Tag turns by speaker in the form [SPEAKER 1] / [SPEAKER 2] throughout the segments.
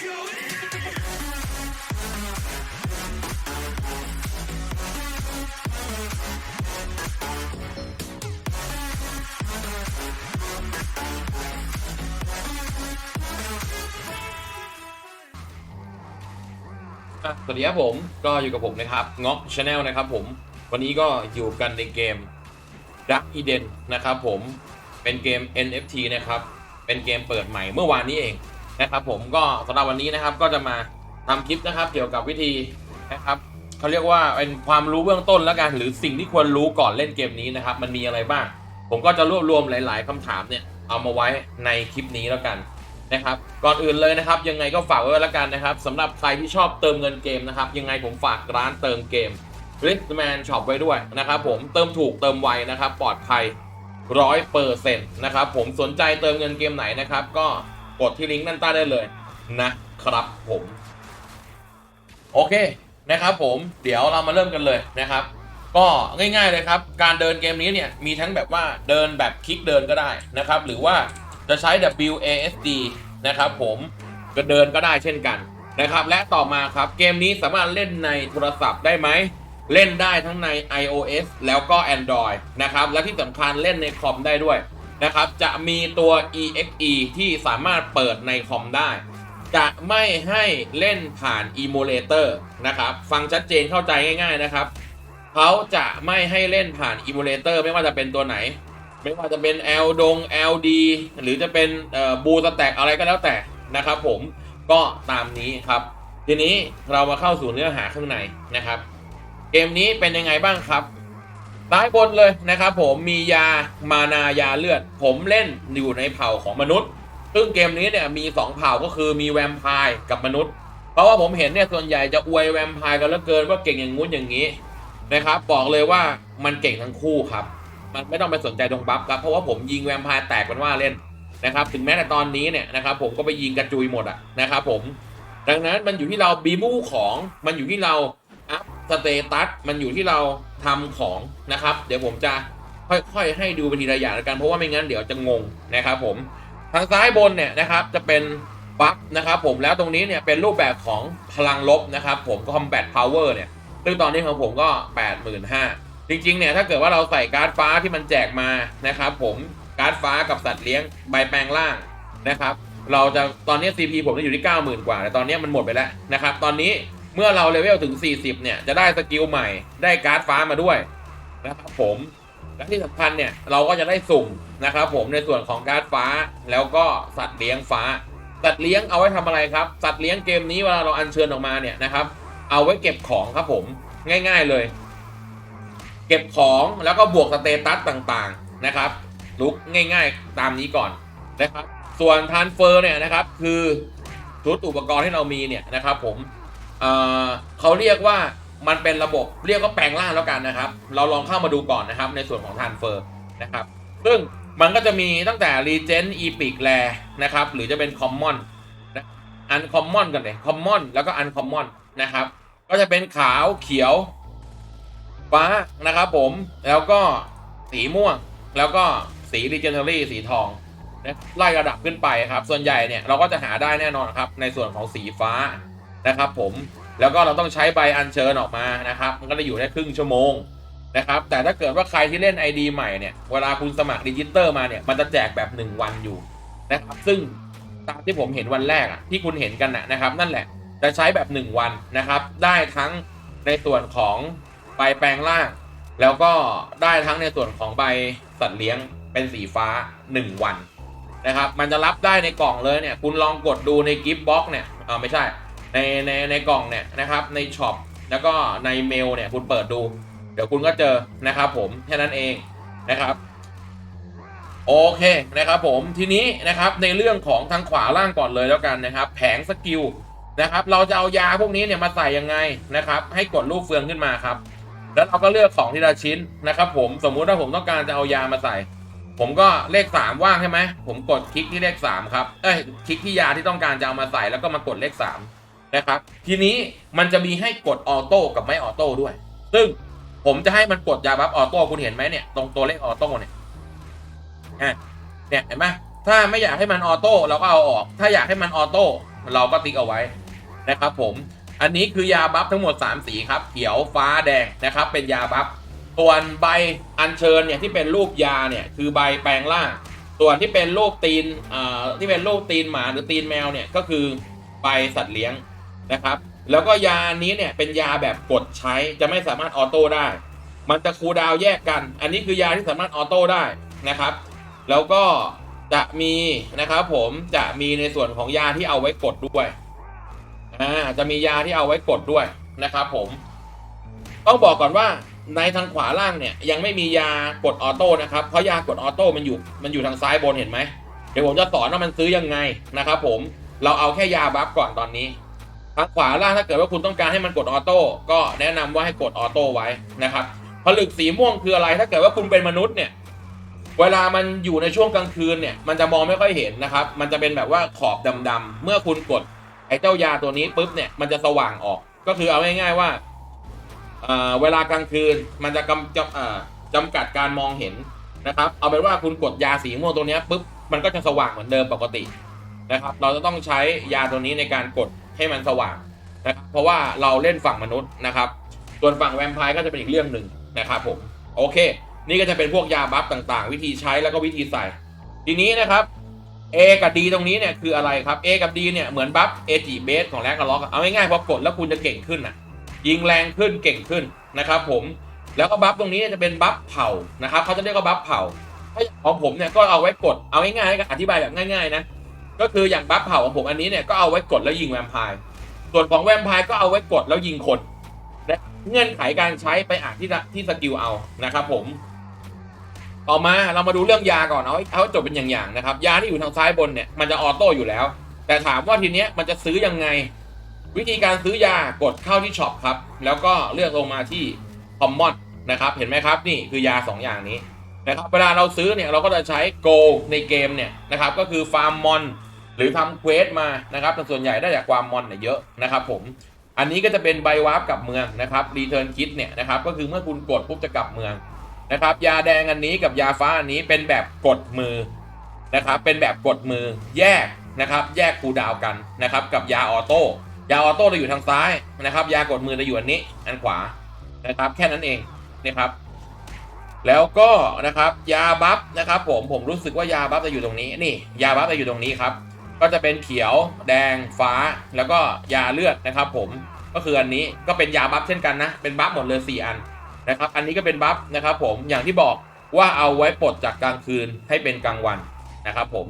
[SPEAKER 1] อะสวัสดีครับผมก็อยู่กับผมนะครับง็อกชาแนลนะครับผมวันนี้ก็อยู่กันในเกม Dark Eden นะครับผมเป็นเกม NFT นะครับ เป็นเกมเปิดใหม่เมื่อวานนี้เอง นะครับผมก็สำหรับวันนี้นะครับก็จะมาทำคลิปนะครับ เกี่ยวกับวิธีนะครับเขาเรียกว่าเป็นความรู้เบื้องต้นแล้วกันหรือสิ่งที่ควรรู้ก่อนเล่นเกมนี้นะครับ มันมีอะไรบ้าง ผมก็จะรวบรวมหลาย ๆคำถามเนี่ยเอามาไว้ในคลิปนี้แล้วกันนะครับก่อนอื่นเลยนะครับ ยังไงก็ฝากไว้แล้วกันนะครับสำหรับใครที่ชอบเติมเงินเกมนะครับ ยังไงผมฝากร้านเติมเกม r i c h m a n Shop ไว้ด้วยนะครับผมเติมถูกเติมไวนะครับ ปลอดภัยร้อยเปอร์เซ็นต์นะครับผมสนใจเติมเงินเกมไหนนะครับ ก็ กดที่ลิงก์ด้านใต้ได้เลยนะครับผม โอเคนะครับผมเดี๋ยวเรามาเริ่มกันเลยนะครับ ก็ง่ายๆเลยครับ การเดินเกมนี้เนี่ยมีทั้งแบบว่าเดินแบบคลิกเดินก็ได้นะครับ หรือว่าจะใช้ WASD นะครับผมก็เดินก็ได้เช่นกันนะครับ และต่อมาครับเกมนี้สามารถเล่นในโทรศัพท์ได้ไหมเล่นได้ทั้งใน iOS แล้วก็ Android นะครับ และที่สำคัญเล่นในคอมได้ด้วย นะครับ จะมีตัว EXE ที่สามารถเปิดในคอมได้ จะไม่ให้เล่นผ่าน Emulator นะครับ ฟังชัดเจนเข้าใจง่าย ๆนะครับ เขาจะไม่ให้เล่นผ่าน Emulator ไม่ว่าจะเป็นตัวไหน ไม่ว่าจะเป็น L ดง LD หรือจะเป็นบูสแต็กอะไรก็แล้วแต่นะครับ ผมก็ตามนี้ครับ ทีนี้เรามาเข้าสู่เนื้อหาข้างในนะครับ เกมนี้เป็นยังไงบ้างครับ ซ้ายบนเลยนะครับผมมียามานายาเลือด ผมเล่นอยู่ในเผ่าของมนุษย์ ซึ่งเกมนี้เนี่ยมี 2 เผ่าก็คือมีแวมไพร์กับมนุษย์ เพราะว่าผมเห็นเนี่ยส่วนใหญ่จะอวยแวมไพร์กันเหลือเกินว่าเก่งอย่างงู้นอย่างนี้นะครับบอกเลยว่ามันเก่งทั้งคู่ครับ มันไม่ต้องไปสนใจตรงบัฟครับเพราะว่าผมยิงแวมไพร์แตกเป็นว่าเล่นนะครับถึงแม้แต่ตอนนี้เนี่ยนะครับผมก็ไปยิงกระจุยหมดอะนะครับผมดังนั้นมันอยู่ที่เราบีมูของมันอยู่ที่เรา สเตตัสมันอยู่ที่เราทำของนะครับ เดี๋ยวผมจะค่อยๆ ให้ดูเป็นทีละอย่างแล้วกันเพราะว่าไม่งั้นเดี๋ยวจะงงนะครับผมทางซ้ายบนเนี่ยนะครับจะเป็นบัฟนะครับผมแล้วตรงนี้เนี่ยเป็นรูปแบบของพลังลบนะครับผม combat power เนี่ยซึ่งตอนนี้ของผมก็ 85,000จริงๆเนี่ยถ้าเกิดว่าเราใส่การ์ดฟ้าที่มันแจกมานะครับผมการ์ดฟ้ากับสัตว์เลี้ยงใบแปลงร่างนะครับ เราจะตอนนี้ CP ผมจะอยู่ที่ 90,000 กว่าแต่ตอนนี้มันหมดไปแล้วนะครับ ตอนนี้ เมื่อเราเลเวลถึง 40 เนี่ย จะได้สกิลใหม่ ได้การ์ดฟ้ามาด้วยนะครับผม และที่สำคัญเนี่ย เราก็จะได้สุ่มนะครับผมในส่วนของการ์ดฟ้า แล้วก็สัตว์เลี้ยงฟ้า สัตว์เลี้ยงเอาไว้ทำอะไรครับ สัตว์เลี้ยงเกมนี้เวลาเราอัญเชิญออกมาเนี่ยนะครับ เอาไว้เก็บของครับผม ง่ายๆเลย เก็บของแล้วก็บวกสเตตัสต่างๆนะครับลุกง่าย ๆ ตามนี้ก่อนนะครับ ส่วนทานเฟอร์เนี่ยนะครับ คือชุดอุปกรณ์ที่เรามีเนี่ยนะครับผม เขาเรียกว่ามันเป็นระบบเรียกว่าแปลงร่างแล้วกันนะครับ เราลองเข้ามาดูก่อนนะครับในส่วนของทานเฟอร์นะครับ ซึ่งมันก็จะมีตั้งแต่ Regent Epic Rare นะครับ หรือจะเป็น Common นะอัน Common กันเลย Common แล้วก็ Uncommon นนะครับ ก็จะเป็นขาวเขียว ฟ้านะครับผมแล้วก็สีม่วง แล้วก็สี Legendary สีทองนะไล่ระดับขึ้นไปครับ ส่วนใหญ่เนี่ยเราก็จะหาได้แน่นอนครับ ในส่วนของสีฟ้า นะครับผมแล้วก็เราต้องใช้ใบอัญเชิญออกมานะครับมันก็จะอยู่ได้ครึ่งชั่วโมงนะครับแต่ถ้าเกิดว่าใครที่เล่น ID ใหม่เนี่ยเวลาคุณสมัครดิจิเตอร์มาเนี่ยมันจะแจกแบบ 1 วันอยู่นะครับซึ่งตามที่ผมเห็นวันแรกอะที่คุณเห็นกันนะนะครับนั่นแหละจะใช้แบบ 1 วันนะครับได้ทั้งในส่วนของใบแปลงร่าง แล้วก็ได้ทั้งในส่วนของใบสัตว์เลี้ยงเป็นสีฟ้า 1 วันนะครับมันจะรับได้ในกล่องเลยเนี่ยคุณลองกดดูในกิฟต์บ็อกเนี่ยอ่าไม่ใช่ ในในในกล่องเนี่ยนะครับในช็อปแล้วก็ในเมลเนี่ยคุณเปิดดู เดี๋ยวคุณก็เจอนะครับผมแค่นั้นเองนะครับโอเคนะครับผมทีนี้นะครับในเรื่องของทางขวาล่างก่อนเลยแล้วกันนะครับ แผงสกิลนะครับ เราจะเอายาพวกนี้เนี่ยมาใส่ยังไงนะครับ ให้กดรูปเฟืองขึ้นมาครับ แล้วเราก็เลือกของทีละชิ้นนะครับ ผมสมมุติว่าผมต้องการจะเอายามาใส่ ผมก็เลขสามว่างใช่ไหมผมกดคลิกที่เลขสามครับเอ้ยคลิกที่ยาที่ต้องการจะเอามาใส่แล้วก็มากดเลขสาม นะครับ ทีนี้มันจะมีให้กดออโต้กับไม่ออโต้ด้วย ซึ่งผมจะให้มันกดยาบัฟออโต้คุณเห็นไหมเนี่ยตรงตัวเลขออโต้เนี่ยอะเนี่ยเห็นไหมถ้าไม่อยากให้มันออโต้เราก็เอาออก ถ้าอยากให้มันออโต้เราก็ติ๊กเอาไว้นะครับผมอันนี้คือยาบัฟทั้งหมด 3 สีครับ เขียวฟ้าแดงนะครับ เป็นยาบัฟส่วนใบอัญเชิญเนี่ยที่เป็นรูปยาเนี่ยคือใบแปลงร่าง ส่วนที่เป็นรูปตีนอ่อที่เป็นรูปตีนหมาหรือตีนแมวเนี่ยก็คือใบสัตว์เลี้ยง นะครับ แล้วก็ยานี้เนี่ยเป็นยาแบบกดใช้จะไม่สามารถออโต้ได้ มันจะคูดาวแยกกัน อันนี้คือยาที่สามารถออโต้ได้นะครับ แล้วก็จะมีนะครับผมจะมีในส่วนของยาที่เอาไว้กดด้วยอ่าจะมียาที่เอาไว้กดด้วยนะครับ ผม ต้องบอกก่อนว่าในทางขวาล่างเนี่ยยังไม่มียากดออโต้นะครับเพราะยากดออโต้มันอยู่มันอยู่ทางซ้ายบนเห็นไหมเดี๋ยวผมจะสอนว่ามันซื้อยังไงนะครับ ผมเราเอาแค่ยาบัฟก่อนตอนนี้ ทางขวาล่างถ้าเกิดว่าคุณต้องการให้มันกดออโต้ก็แนะนำว่าให้กดออโต้ไว้นะครับผลึกสีม่วงคืออะไร ถ้าเกิดว่าคุณเป็นมนุษย์เนี่ยเวลามันอยู่ในช่วงกลางคืนเนี่ยมันจะมองไม่ค่อยเห็นนะครับ มันจะเป็นแบบว่าขอบดำๆเมื่อคุณกดไอ้เจ้ายาตัวนี้ปุ๊บเนี่ยมันจะสว่างออก ก็คือเอาง่ายๆว่าเเวลากลางคืนมันจะกำจำจำกัดการมองเห็นนะครับ เอาเป็นว่าคุณกดยาสีม่วงตัวนี้ปุ๊บมันก็จะสว่างเหมือนเดิมปกตินะครับ เราจะต้องใช้ยาตัวนี้ในการกด ให้มันสว่างนะครับเพราะว่าเราเล่นฝั่งมนุษย์นะครับ ส่วนฝั่งแวมไพร์ก็จะเป็นอีกเรื่องหนึ่งนะครับผมโอเค นี่ก็จะเป็นพวกยาบัฟต่างๆ วิธีใช้แล้วก็วิธีใส่ ทีนี้นะครับ A กับ D ตรงนี้เนี่ยคืออะไรครับ A กับ D เนี่ยเหมือนบัฟ A จีเบสของแรงกระล็อกเอาง่ายๆพอกดแล้วคุณจะเก่งขึ้นอะยิงแรงขึ้นเก่งขึ้นนะครับผมแล้วก็บัฟตรงนี้จะเป็นบัฟเผานะครับเขาจะเรียกว่าบัฟเผาถ้าของผมเนี่ยก็เอาไว้กดเอาง่ายๆก็อธิบายแบบง่ายๆนะ ก็คืออย่างบัฟเผาของผมอันนี้เนี่ยก็เอาไว้กดแล้วยิงแวมไพร์ส่วนของแวมไพร์ก็เอาไว้กดแล้วยิงคนและเงื่อนไขการใช้ไปอ่านที่ที่สกิลเอานะครับผมต่อมาเรามาดูเรื่องยาก่อนเอาเอาจบเป็นอย่างๆนะครับยาที่อยู่ทางซ้ายบนเนี่ยมันจะออโต้อยู่แล้ว แต่ถามว่าทีเนี้ยมันจะซื้อยังไง วิธีการซื้อยากดเข้าที่ช็อปครับ แล้วก็เลือกลงมาที่คอมมอนนะครับเห็นไหมครับนี่คือยา 2 อย่างนี้นะครับเวลาเราซื้อเนี่ยเราก็จะใช้ Go ในเกมเนี่ยนะครับก็คือฟาร์มมอน รือทำเควสมานะครับแต่ส่วนใหญ่ได้จากความมอนเนี่ยเยอะนะครับผมอันนี้ก็จะเป็นใบวาร์ปกลับเมืองนะครับรีเทิร์นคิดเนี่ยนะครับก็คือเมื่อคุณกดปุ๊บจะกลับเมืองนะครับยาแดงอันนี้กับยาฟ้าอันนี้เป็นแบบกดมือนะครับเป็นแบบกดมือแยกนะครับแยกคูดาวกันนะครับกับยาออโต้ยาออโต้จะอยู่ทางซ้ายนะครับยากดมือจะอยู่อันนี้อันขวานะครับแค่นั้นเองนะครับแล้วก็นะครับยาบัฟนะครับผมผมรู้สึกว่ายาบัฟจะอยู่ตรงนี้นี่ยาบัฟจะอยู่ตรงนี้ครับ ก็จะเป็นเขียวแดงฟ้าแล้วก็ยาเลือดนะครับผมก็คืออันนี้ก็เป็นยาบัฟเช่นกันนะ เป็นบัฟหมดเลย 4 อันนะครับอันนี้ก็เป็นบัฟนะครับผมอย่างที่บอกว่าเอาไว้ปลดจากกลางคืนให้เป็นกลางวันนะครับผม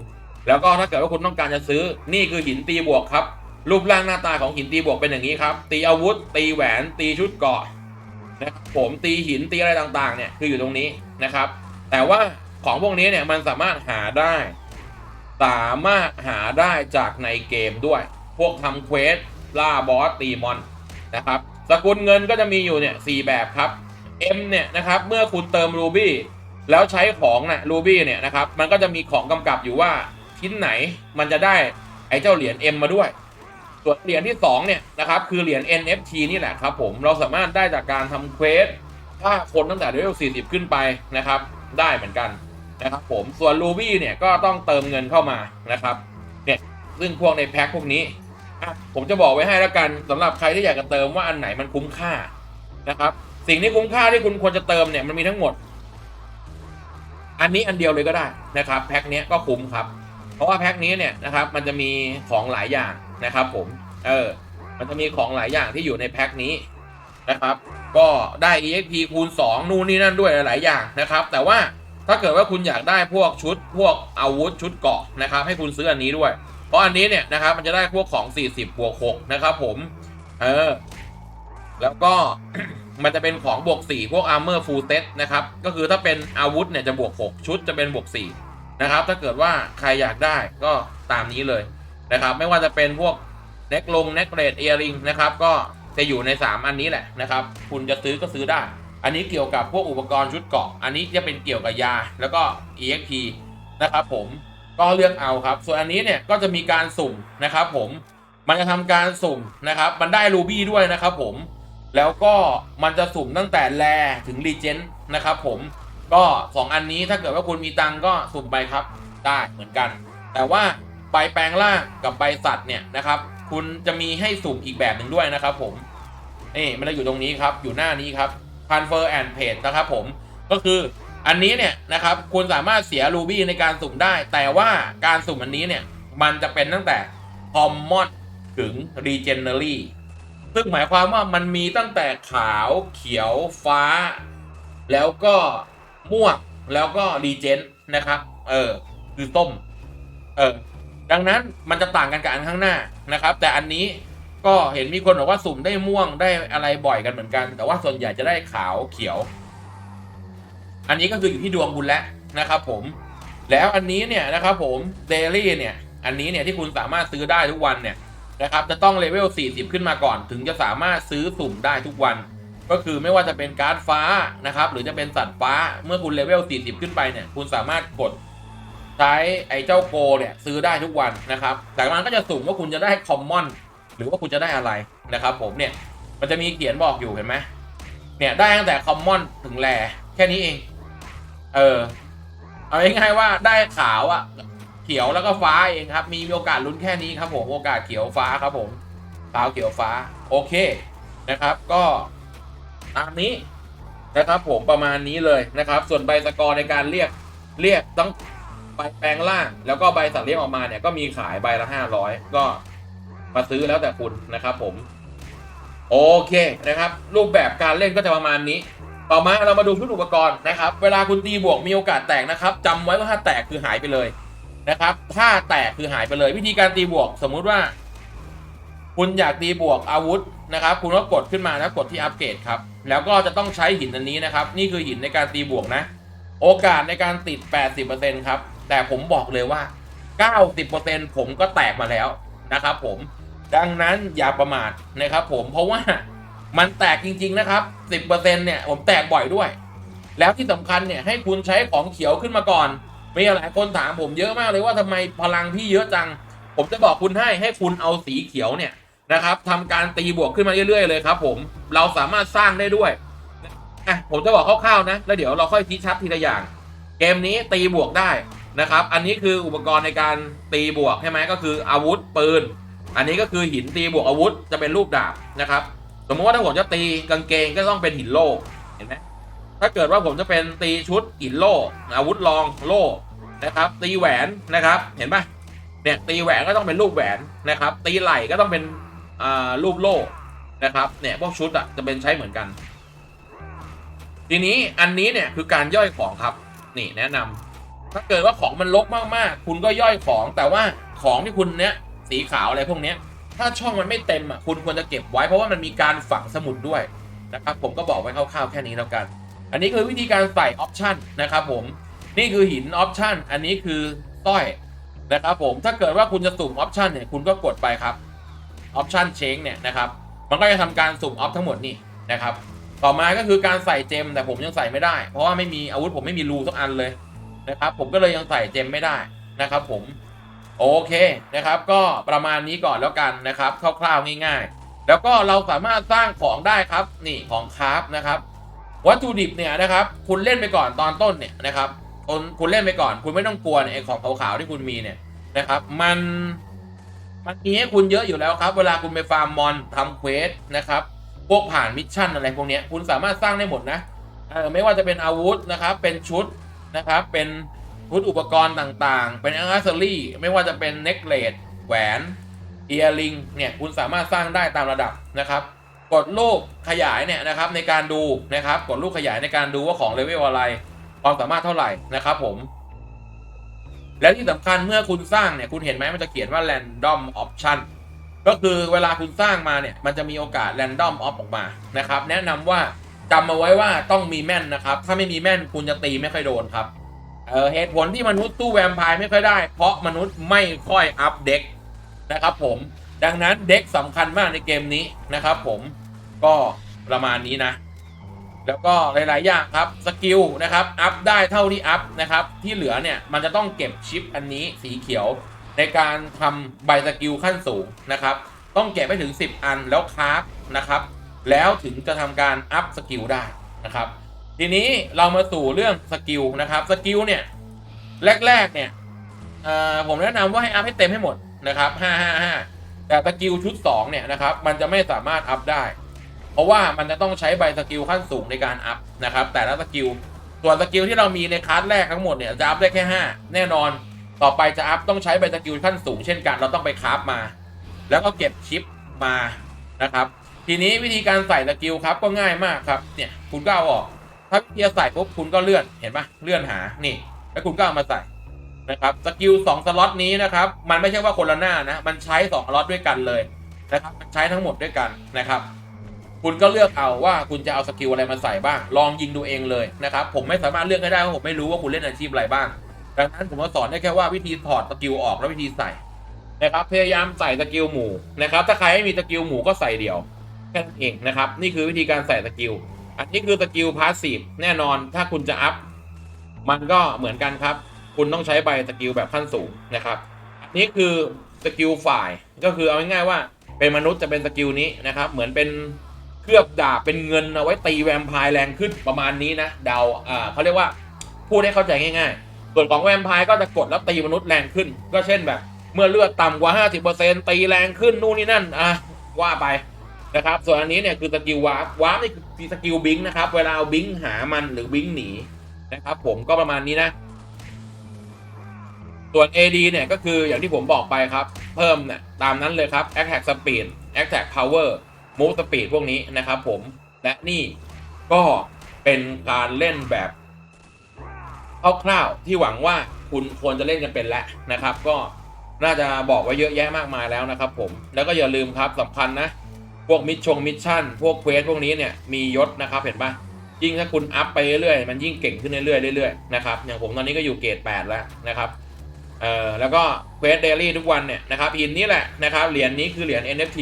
[SPEAKER 1] แล้วก็ถ้าเกิดว่าคุณต้องการจะซื้อนี่คือหินตีบวกครับ รูปร่างหน้าตาของหินตีบวกเป็นอย่างนี้ครับ ตีอาวุธ ตีแหวน ตีชุดเกาะนะครับผมตีหินตีอะไรต่างๆเนี่ยคืออยู่ตรงนี้นะครับ แต่ว่าของพวกนี้เนี่ยมันสามารถหาได้ สามารถหาได้จากในเกมด้วย พวกทำเควสล่าบอสตีมอนนะครับ สกุลเงินก็จะมีอยู่เนี่ยสแบบครับ M เนี่ยนะครับเมื่อคุณเติมรูบี้แล้วใช้ของนะ่ะรูบี้เนี่ยนะครับมันก็จะมีของกำกับอยู่ว่าชิ้นไหนมันจะได้ไอ้เจ้าเหรียญ M มาด้วย ส่วนเหรียญที่2เนี่ยนะครับคือเหรียญ NFT นี่แหละครับผมเราสามารถได้จากการทำเควสถ้าคนตั้งแต่เลเวล40 ขึ้นไปนะครับ ได้เหมือนกัน นะครับผมส่วน Ruby เนี่ยก็ต้องเติมเงินเข้ามานะครับเนี่ยซึ่งพวกในแพ็คพวกนี้ผมจะบอกไว้ให้แล้วกันสำหรับใครที่อยากจะเติมว่าอันไหนมันคุ้มค่านะครับ สิ่งที่คุ้มค่าที่คุณควรจะเติมเนี่ยมันมีทั้งหมด อันนี้อันเดียวเลยก็ได้นะครับแพ็คเนี้ยก็คุ้มครับ เพราะว่าแพ็คนี้เนี่ยนะครับมันจะมีของหลายอย่างนะครับ ผมเออมันจะมีของหลายอย่างที่อยู่ในแพ็คนี้นะครับ ก็ได้ EXP คูณ 2 นู่นนี่นั่นด้วยหลายอย่างนะครับ แต่ว่า ถ้าเกิดว่าคุณอยากได้พวกชุดพวกอาวุธชุดเกราะนะครับให้คุณซื้ออันนี้ด้วย เพราะอันนี้เนี่ยนะครับมันจะได้พวกของ 40บวก6นะครับผม เออ แล้วก็มันจะเป็นของบวก 4 พวก armor full set นะครับ ก็คือถ้าเป็นอาวุธเนี่ยจะบวก 6 ชุดจะเป็นบวก 4 นะครับ ถ้าเกิดว่าใครอยากได้ก็ตามนี้เลยนะครับ ไม่ว่าจะเป็นพวกเน็กลงเน็กเลดเอริงนะครับ ก็จะอยู่ใน 3 อันนี้แหละนะครับ คุณจะซื้อก็ซื้อได้ อันนี้เกี่ยวกับพวกอุปกรณ์ชุดเกาะ อันนี้จะเป็นเกี่ยวกับยาแล้วก็ EXP นะครับผมก็เลือกเอาครับ ส่วนอันนี้เนี่ยก็จะมีการสุ่มนะครับผมมันจะทำการสุ่มนะครับมันได้รูบี้ด้วยนะครับผมแล้วก็มันจะสุ่มตั้งแต่แลถึงรีเจนนะครับผมก็ 2 อันนี้ถ้าเกิดว่าคุณมีตังก็สุ่มไปครับได้เหมือนกัน แต่ว่าใบแปลงร่างกับใบสัตว์เนี่ยนะครับ คุณจะมีให้สุ่มอีกแบบหนึ่งด้วยนะครับผมนี่มันจะอยู่ตรงนี้ครับอยู่หน้านี้ครับ transfer and page นะครับผมก็คืออันนี้เนี่ยนะครับคุณสามารถเสียรูบี้ในการสุ่มได้ แต่ว่าการสุ่มอันนี้เนี่ยมันจะเป็นตั้งแต่ common ถึง legendary ซึ่งหมายความว่ามันมีตั้งแต่ขาวเขียวฟ้า แล้วก็ม่วงแล้วก็รีเจนนะครับเออคือส้มเออดังนั้นมันจะต่างกันกับอันข้างหน้านะครับ แต่อันนี้ ก็เห็นมีคนบอกว่าสุ่มได้ม่วงได้อะไรบ่อยกันเหมือนกัน แต่ว่าส่วนใหญ่จะได้ขาวเขียว อันนี้ก็คืออยู่ที่ดวงคุณแล้วนะครับผม แล้วอันนี้เนี่ยนะครับผมเดลี่เนี่ย อันนี้เนี่ยที่คุณสามารถซื้อได้ทุกวันเนี่ยนะครับ จะต้องเลเวล 40 ขึ้นมาก่อน ถึงจะสามารถซื้อสุ่มได้ทุกวัน ก็คือไม่ว่าจะเป็นการ์ดฟ้านะครับ หรือจะเป็นสัตว์ฟ้า เมื่อคุณเลเวล 40 ขึ้นไปเนี่ย คุณสามารถกดใช้ไอ้เจ้าโกเนี่ยซื้อได้ทุกวันนะครับแต่มันก็จะสุ่มว่าคุณจะได้คอมมอน หรือว่าคุณจะได้อะไรนะครับ ผมเนี่ยมันจะมีเขียนบอกอยู่เห็นไหมเนี่ยได้ตั้งแต่คอมมอนถึงแลแค่นี้เอง เออ เอาง่ายๆว่าได้ขาวอะเขียวแล้วก็ฟ้าเองครับ มีโอกาสลุ้นแค่นี้ครับผมโอกาสเขียวฟ้าครับผมขาวเขียวฟ้าโอเคนะครับ ก็ตามนี้นะครับผมประมาณนี้เลยนะครับ ส่วนใบสกอร์ในการเรียกเรียกต้องใบแปลงล่าง แล้วก็ใบสัตว์เลี้ยงออกมาเนี่ยก็มีขายใบละห้าร้อยก็ มาซื้อแล้วแต่คุณนะครับผม โอเคนะครับ รูปแบบการเล่นก็จะประมาณนี้ ต่อมาเรามาดูชุดอุปกรณ์นะครับ เวลาคุณตีบวกมีโอกาสแตกนะครับจำไว้ว่าถ้าแตกคือหายไปเลยนะครับ ถ้าแตกคือหายไปเลย วิธีการตีบวกสมมุติว่า คุณอยากตีบวกอาวุธนะครับ คุณก็กดขึ้นมาแล้วกดที่อัปเกรดครับ แล้วก็จะต้องใช้หินอันนี้นะครับ นี่คือหินในการตีบวกนะ โอกาสในการติด 80%ครับ แต่ผมบอกเลยว่า 90%ผมก็แตกมาแล้วนะครับผม ดังนั้นอย่าประมาทนะครับผมเพราะว่ามันแตกจริง ๆ นะครับ 10%เนี่ยผมแตกบ่อยด้วย แล้วที่สำคัญเนี่ยให้คุณใช้ของเขียวขึ้นมาก่อน มีหลายคนถามผมเยอะมากเลยว่าทำไมพลังพี่เยอะจัง ผมจะบอกคุณให้ให้คุณเอาสีเขียวเนี่ยนะครับทำการตีบวกขึ้นมาเรื่อยๆเลยครับ ผมเราสามารถสร้างได้ด้วยอะผมจะบอกคร่าวๆนะแล้วเดี๋ยวเราค่อยชี้ชัดทีละอย่าง เกมนี้ตีบวกได้นะครับ อันนี้คืออุปกรณ์ในการตีบวกใช่ไหมก็คืออาวุธปืน อันนี้ก็คือหินตีบวกอาวุธจะเป็นรูปดาบนะครับสมมติว่าถ้าผมจะตีกางเกงก็ต้องเป็นหินโล่เห็นไหมถ้าเกิดว่าผมจะเป็นตีชุดหินโล่อาวุธรองโล่นะครับ ตีแหวนนะครับเห็นปะเนี่ยตีแหวนก็ต้องเป็นรูปแหวนนะครับ ตีไหล่ก็ต้องเป็นอ่ารูปโล่นะครับเนี่ยพวกชุดอะจะเป็นใช้เหมือนกัน ทีนี้อันนี้เนี่ยคือการย่อยของครับนี่แนะนำถ้าเกิดว่าของมันลกมากๆ คุณก็ย่อยของแต่ว่าของที่คุณเนี้ย สีขาวอะไรพวกนี้ถ้าช่องมันไม่เต็มอะคุณควรจะเก็บไว้เพราะว่ามันมีการฝังสมุดด้วยนะครับผมก็บอกไว้คร่าวๆแค่นี้แล้วกัน อันนี้คือวิธีการใส่ออปชันนะครับผมนี่คือหินออปชันอันนี้คือสร้อยนะครับผมถ้าเกิดว่าคุณจะสุ่มออปชันเนี่ยคุณก็กดไปครับออปชันเชงเนี่ยนะครับมันก็จะทำการสุ่มออปทั้งหมดนี่นะครับต่อมาก็คือการใส่เจม แต่ผมยังใส่ไม่ได้ เพราะว่าไม่มีอาวุธผมไม่มีรูสักอันเลยนะครับผมก็เลยยังใส่เจมไม่ได้นะครับผม โอเคนะครับ ก็ประมาณนี้ก่อนแล้วกันนะครับคร่าวๆง่าย ๆ แล้วก็เราสามารถสร้างของได้ครับนี่ของคราฟนะครับ วัตถุดิบเนี่ยนะครับ คุณเล่นไปก่อนตอนต้นเนี่ยนะครับคุณเล่นไปก่อน คุณไม่ต้องกลัวเนี่ยไอ้ของขาวๆที่คุณมีเนี่ยนะครับ มันมันมีให้คุณเยอะอยู่แล้วครับ เวลาคุณไปฟาร์มมอนทำเควสนะครับพวกผ่านมิชชั่นอะไรพวกนี้คุณสามารถสร้างได้หมดนะเออไม่ว่าจะเป็นอาวุธนะครับ เป็นชุดนะครับ เป็น ชุดอุปกรณ์ต่างๆ เป็นอังเซอรี่ไม่ว่าจะเป็นเน็กเลสแหวนเอียริงเนี่ยคุณสามารถสร้างได้ตามระดับนะครับกดลูกขยายเนี่ยนะครับในการดูนะครับกดลูกขยายในการดูว่าของเลเวลอะไร ความสามารถเท่าไหร่นะครับผม แล้วที่สำคัญเมื่อคุณสร้างเนี่ยคุณเห็นไหมมันจะเขียนว่า random option ก็คือเวลาคุณสร้างมาเนี่ยมันจะมีโอกาส random off ออกมานะครับ แนะนำว่าจำมาไว้ว่าต้องมีแม่นนะครับ ถ้าไม่มีแม่นคุณจะตีไม่ค่อยโดนครับ เออเหตุผลที่มนุษย์ตู้แวมไพร์ไม่ค่อยได้ เพราะมนุษย์ไม่ค่อยอัพเด็กนะครับผมดังนั้นเด็กสำคัญมากในเกมนี้นะครับผมก็ประมาณนี้นะ แล้วก็หลาย ๆ อย่างครับสกิลนะครับอัพได้เท่าที่อัพนะครับที่เหลือเนี่ยมันจะต้องเก็บชิปอันนี้สีเขียวในการทำใบสกิลขั้นสูงนะครับ ต้องเก็บไปถึง 10 อันแล้วคราฟนะครับ แล้วถึงจะทำการอัพสกิลได้นะครับ ทีนี้เรามาสู่เรื่องสกิลนะครับสกิลเนี่ยแรกๆเนี่ยผมแนะนำว่าให้อัพให้เต็มให้หมดนะครับ555แต่สกิลชุด2เนี่ยนะครับมันจะไม่สามารถอัพได้ เพราะว่ามันจะต้องใช้ใบสกิลขั้นสูงในการอัพนะครับ แต่ละสกิลส่วนสกิลที่เรามีในคลาสแรกทั้งหมดเนี่ยจะอัพได้แค่ 5 แน่นอนต่อไปจะอัพต้องใช้ใบสกิลขั้นสูงเช่นกันเราต้องไปคราฟมา แล้วก็เก็บชิปมานะครับ ทีนี้วิธีการใส่สกิลครับก็ง่ายมากครับเนี่ยคุณก็เอาออก ถ้าวิธีใส่ปุ๊บคุณก็เลื่อนเห็นปะเลื่อนหานี่ แล้วคุณก็เอามาใส่นะครับสกิลสองสล็อตนี้นะครับ มันไม่ใช่ว่าคนละหน้านะ มันใช้สองสล็อตด้วยกันเลยนะครับมันใช้ทั้งหมดด้วยกันนะครับคุณก็เลือกเอาว่าคุณจะเอาสกิลอะไรมาใส่บ้าง ลองยิงดูเองเลยนะครับ ผมไม่สามารถเลือกให้ได้เพราะผมไม่รู้ว่าคุณเล่นอาชีพอะไรบ้าง ดังนั้นผมก็สอนได้แค่ว่าวิธีถอดสกิลออกและวิธีใส่นะครับ พยายามใส่สกิลหมู่นะครับ ถ้าใครไม่มีสกิลหมู่ก็ใส่เดี่ยวแค่นั้นเองนะครับ นี่คือวิธีการใส่สกิล อันนี้คือสกิลพาสซีฟแน่นอนถ้าคุณจะอัพ มันก็เหมือนกันครับ คุณต้องใช้ใบสกิลแบบขั้นสูงนะครับนนี้คือสกิลฝ่ายก็คือเอาง่ายๆว่าเป็นมนุษย์จะเป็นสกิลนี้นะครับ เหมือนเป็นเคลือบดาบเป็นเงินเอาไว้ตีแวมไพร์แรงขึ้นประมาณนี้นะเดาอ่าเขาเรียกว่าพูดให้เข้าใจง่ายๆส่วนของแวมไพร์ก็จะกดแล้วตีมนุษย์แรงขึ้น ก็เช่นแบบ เมื่อเลือดต่ำกว่า 50%ตีแรงขึ้นนู่นนี่นั่นอะว่าไป นะครับ ส่วนอันนี้เนี่ยคือสกิลวาร์ปวาร์ปนี่คือสกิลบิงนะครับ เวลาเอาบิงหามันหรือบิงหนีนะครับ ผมก็ประมาณนี้นะ ส่วน AD เนี่ยก็คืออย่างที่ผมบอกไปครับ เพิ่มเนี่ยตามนั้นเลยครับ Attack Speed Attack Power Move Speed พวกนี้นะครับ ผมและนี่ก็เป็นการเล่นแบบคร่าวๆที่หวังว่าคุณควรจะเล่นกันเป็นแล้วนะครับ ก็น่าจะบอกไว้เยอะแยะมากมายแล้วนะครับ ผมแล้วก็อย่าลืมครับสำคัญนะ พวกมิชชงมิชชั่น พวกเควสพวกนี้เนี่ยมียศนะครับเห็นปะยิ่งถ้าคุณอัพไปเรื่อยๆมันยิ่งเก่งขึ้นเรื่อยๆเรื่อยๆนะครับอย่างผมตอนนี้ก็อยู่เกรด8แล้วนะครับเอ่อแล้วก็เควสเดลี่ทุกวันเนี่ยนะครับหินนี้แหละนะครับเหรียญนี้คือเหรียญ NFT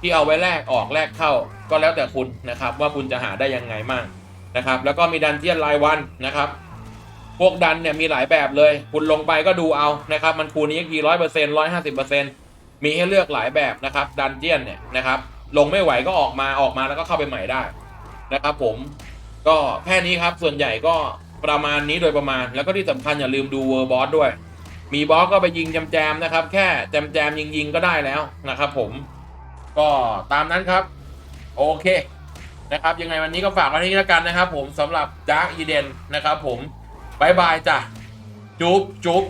[SPEAKER 1] ที่เอาไว้แลกออกแลกเข้าก็แล้วแต่คุณนะครับว่าคุณจะหาได้ยังไงมั่งนะครับแล้วก็มีดันเจียนรายวันนะครับพวกดันเนี่ยมีหลายแบบเลย คุณลงไปก็ดูเอานะครับมันคูณนี้กี่ร้อยเปอร์เซ็นต์ร้อยห้าสิบเปอร์เซ็นต์มีให้เลือกหลายแบบนะครับดันเจียนเนี่ยนะครับ ลงไม่ไหวก็ออกมาออกมาแล้วก็เข้าไปใหม่ได้นะครับผมก็แค่นี้ครับส่วนใหญ่ก็ประมาณนี้โดยประมาณ แล้วก็ที่สำคัญอย่าลืมดูเวอร์บอสด้วย มีบอสก็ไปยิงแจมๆนะครับ แค่แจมๆยิงๆก็ได้แล้วนะครับ ผม ก็ตามนั้นครับ โอเคนะครับ ยังไงวันนี้ก็ฝากไว้ที่นี้แล้วกันนะครับ ผมสำหรับ Dark Eden นะครับ ผมบายบายจ้ะจุ๊บจุ๊บ